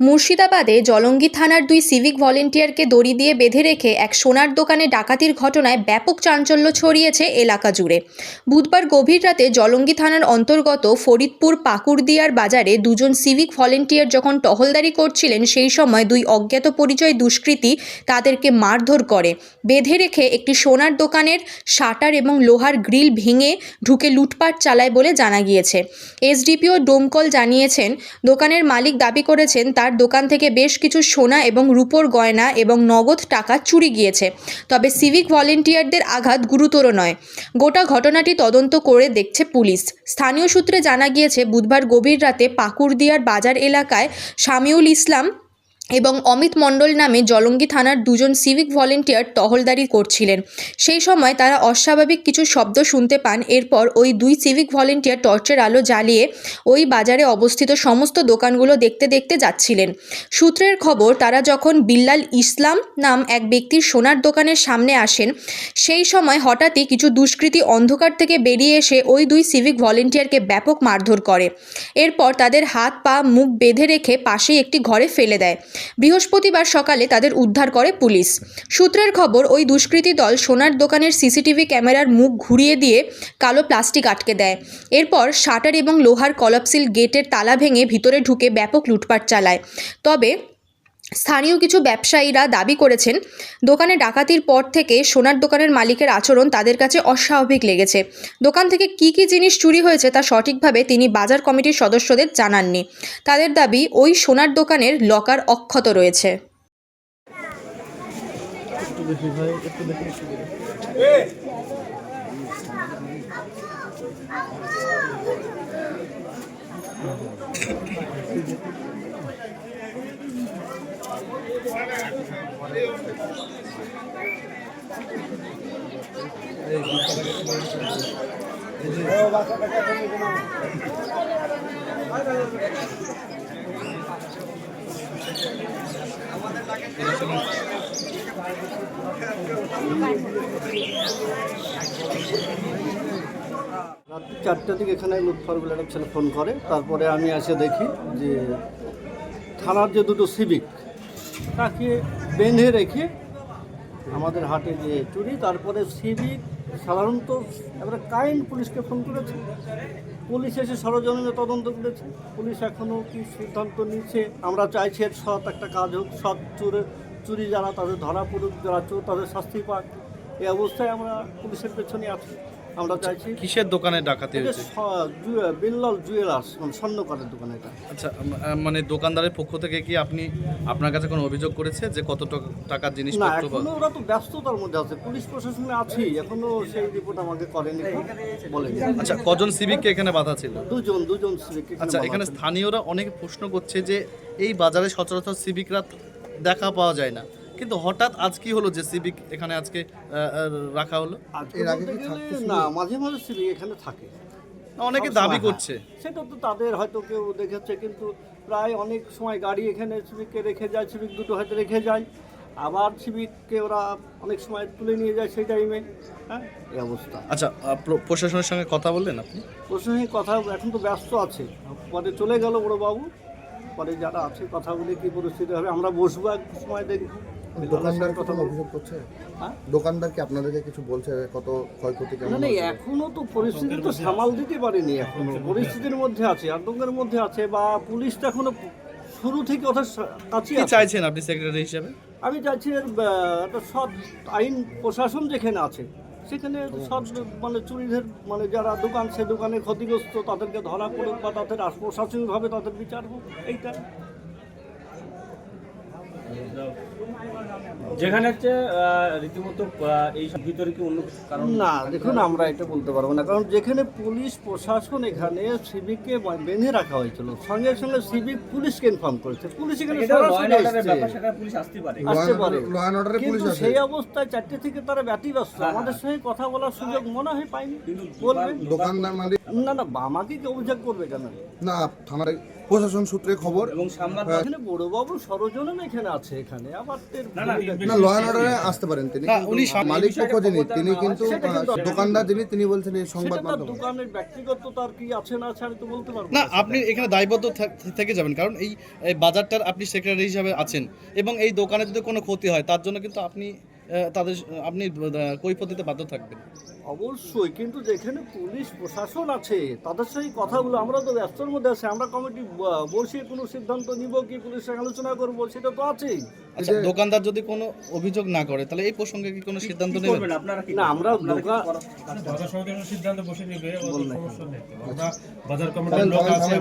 মুর্শিদাবাদে জলঙ্গি থানার দুই সিভিক ভলেন্টিয়ারকে দড়ি দিয়ে বেঁধে রেখে এক সোনার দোকানে ডাকাতির ঘটনায় ব্যাপক চাঞ্চল্য ছড়িয়েছে এলাকা জুড়ে। বুধবার গভীর রাতে জলঙ্গি থানার অন্তর্গত ফরিদপুর পাকুড়দিয়ার বাজারে দুজন সিভিক ভলেন্টিয়ার যখন টহলদারি করছিলেন, সেই সময় দুই অজ্ঞাত পরিচয় দুষ্কৃতী তাদেরকে মারধর করে। বেঁধে রেখে একটি সোনার দোকানের শাটার এবং লোহার গ্রিল ভেঙে ঢুকে লুটপাট চালায় বলে জানা গিয়েছে। এসডিপিও ডোমকল জানিয়েছেন, দোকানের মালিক দাবি করেছেন, তার দোকান থেকে বেশ কিছু সোনা এবং রূপোর গয়না এবং নগদ টাকা চুরি গিয়েছে। তবে সিভিক ভলেন্টিয়ারদের আঘাত গুরুতর নয়। গোটা ঘটনাটি তদন্ত করে দেখছে পুলিশ। স্থানীয় সূত্রে জানা গিয়েছে, বুধবার গভীর রাতে পাকুড়দিয়ার বাজার এলাকায় সামিউল ইসলাম এবং অমিত মণ্ডল নামে জলঙ্গি থানার দুজন সিভিক ভলেন্টিয়ার টহলদারি করছিলেন। সেই সময় তারা অস্বাভাবিক কিছু শব্দ শুনতে পান, এরপর ওই দুই সিভিক ভলেন্টিয়ার টর্চের আলো জ্বালিয়ে ওই বাজারে অবস্থিত সমস্ত দোকানগুলো দেখতে দেখতে যাচ্ছিলেন। সূত্রের খবর, তারা যখন বিল্লাল ইসলাম নাম এক ব্যক্তির সোনার দোকানের সামনে আসেন, সেই সময় হঠাৎই কিছু দুষ্কৃতী অন্ধকার থেকে বেরিয়ে এসে ওই দুই সিভিক ভলেন্টিয়ারকে ব্যাপক মারধর করে। এরপর তাদের হাত, পা, মুখ বেঁধে রেখে পাশেই একটি ঘরে ফেলে দেয়। বৃহস্পতিবার সকালে তাদের উদ্ধার করে পুলিশ। সূত্রের খবর, ওই দুষ্কৃতী দল সোনার দোকানের সিসিটিভি ক্যামেরার মুখ ঘুরিয়ে দিয়ে কালো প্লাস্টিক আটকে দেয়। এরপর শাটার এবং লোহার কলাপসিল গেটের তালা ভেঙে ভিতরে ঢুকে ব্যাপক লুটপাট চালায়। তবে স্থানীয় কিছু ব্যবসায়ীরা দাবি করেছেন, দোকানে ডাকাতির পর থেকে সোনার দোকানের মালিকের আচরণ তাদের কাছে অস্বাভাবিক লেগেছে। দোকান থেকে কি কি জিনিস চুরি হয়েছে তা সঠিকভাবে তিনি বাজার কমিটির সদস্যদের জানাননি। তাদের দাবি, ওই সোনার দোকানের লকার অক্ষত রয়েছে। রাত্রি চারটার দিকে এখানে লুৎফর বলে একটা ছেলে ফোন করে। তারপরে আমি এসে দেখি যে থানার যে দুটো সিভিক তাকে বেঁধে রেখে আমাদের হাটে যে চুরি, তারপরে সিভিক, সাধারণত এবারে কাইন্ড পুলিশকে ফোন করেছে। পুলিশ এসে সরজমিনে তদন্ত করেছে। পুলিশ এখনও কি সিদ্ধান্ত নিচ্ছে আমরা চাইছি এর সৎ একটা কাজ হোক, সৎ চুরে চুরি যারা তাদের ধরা পড়ুক, যারা চোর তাদের শাস্তি পাক। এই অবস্থায় আমরা পুলিশের পেছনে আছি। আমরা চাইছি কিসের দোকানে ডাকাতি হয়েছে? বিল্লাল জুয়েলার্স মানে স্বর্ণকারের দোকান এটা। আচ্ছা মানে দোকানদারের পক্ষ থেকে কি আপনি আপনার কাছে কোনো অভিযোগ করেছে যে কত টাকার না জিনিসপত্র এখনও ওরা তো ব্যস্ততার মধ্যে আছে। পুলিশ প্রশাসনে আছি এখনও সেই রিপোর্ট আমাকে করেনি। বলে আচ্ছা কজন সিভিককে এখানে বাধা ছিল? দুজন দুজন সিভিক আচ্ছা এখানে স্থানীয়রা অনেক প্রশ্ন করছে যে এই বাজারে সচরাচর সিভিকরা দেখা পাওয়া যায় না। কিন্তু হঠাৎ আজ কি হলো যে সিভিক এখানে আজকে রাখা হলো? এর আগে না মাঝে মাঝে সিভিক এখানে থাকে। অনেকে দাবি হ্যাঁ। করছে। সেটা তো তাদের হয়তো কেউ দেখেছে কিন্তু প্রায় অনেক সময় গাড়ি এখানে সিভিককে রেখে যায় সিভিক দুটো হয়তো রেখে যায়। আবার সিভিককে ওরা অনেক সময় তুলে নিয়ে যায় সেই টাইমে হ্যাঁ? এই অবস্থা। আচ্ছা প্রশাসনের সঙ্গে কথা বললেন আপনি? প্রশাসনিক কথা এখন তো ব্যস্ত আছে। পরে চলে গেল বড় বাবু পরে যারা আছে কথা বলে কি পরিস্থিতি হবে আমরা বসবো এক সময় দেখব। দোকানদার কথা অভিযোগ করছে? হ্যাঁ? দোকানদার কি আপনাদেরকে কিছু বলছে কত ক্ষয়ক্ষতি কেমন না না এখনও তো পরিস্থিতি তো সামাল দিতে পারেনি এখনও। পরিস্থিতির মধ্যে আছে আতঙ্কের মধ্যে আছে বা পুলিশ তো এখনও শুরু থেকে ওদের কাছে কি চাইছেন আপনি সেক্রেটারি হিসেবে? আমি চাইছি একটা সৎ আইন প্রশাসন যেখানে আছে সেখানে সব মানে চুরিদের মানে যারা দোকান সে দোকানে ক্ষতিগ্রস্ত তাদেরকে ধরা পড়ুক বা তাদের প্রশাসনিকভাবে তাদের বিচার হোক এইটা। যেখানে হচ্ছে রীতিমতো এই সব ভিতরে কি অন্য কারণ? না দেখুন আমরা এটা বলতে পারব না। কারণ যেখানে পুলিশ প্রশাসন এখানে সিভিককে বেঁধে রাখা হয়েছিল সঙ্গে সঙ্গে সিভিক পুলিশকে ইনফর্ম করেছে। পুলিশ এখানে সরাসরি আসতে পারে। কিন্তু সেই অবস্থায় চারটে থেকে তারা ব্যতিব্যস্ত। আমাদের সঙ্গে কথা বলার সুযোগ মনে হয় পাইনি। বলবেন? দোকানদার মালিক না না আমাকে কি অভিযোগ করবে কেন? না থানার প্রশাসন সূত্রে খবর। এবং সাংবাদ এখানে বড়বাবু সরজনম এখানে আছে এখানে। আবার না, ল অ্যান্ড অর্ডারে আসতে পারেন তিনি। না, উনি মালিক পক্ষ যিনি তিনি কিন্তু দোকানদার যিনি তিনি বলছেন এই সংবাদ মাধ্যম। দোকানের ব্যক্তিগত তার কি আছে না আছে আমি তো বলতে পারব না আপনি এখানে দায়বদ্ধ থাক- থেকে যাবেন কারণ এই বাজারটার আপনি সেক্রেটারি হিসাবে আছেন। এবং এই দোকানে যদি কোনো ক্ষতি হয় তার জন্য কিন্তু আপনি তাদের আপনি কৈফত দিতে বাধ্য থাকবেন। অবশ্যই কিন্তু যেখানে পুলিশ প্রশাসন আছে তাদের সেই কথাগুলো আমরা তো ব্যস্তর মধ্যে আছি। আমরা কমিটি বসিয়ে কোনো সিদ্ধান্ত নিব কি পুলিশের আলোচনা করব সেটা তো আছেই। আচ্ছা দোকানদার যদি কোনো অভিযোগ না করে তাহলে এই প্রসঙ্গে কি কোনো সিদ্ধান্ত নেবেন? আপনারা কি না আমরা দোকান সিদ্ধান্ত বসে নিবে বাজার কমিটির লোক আছে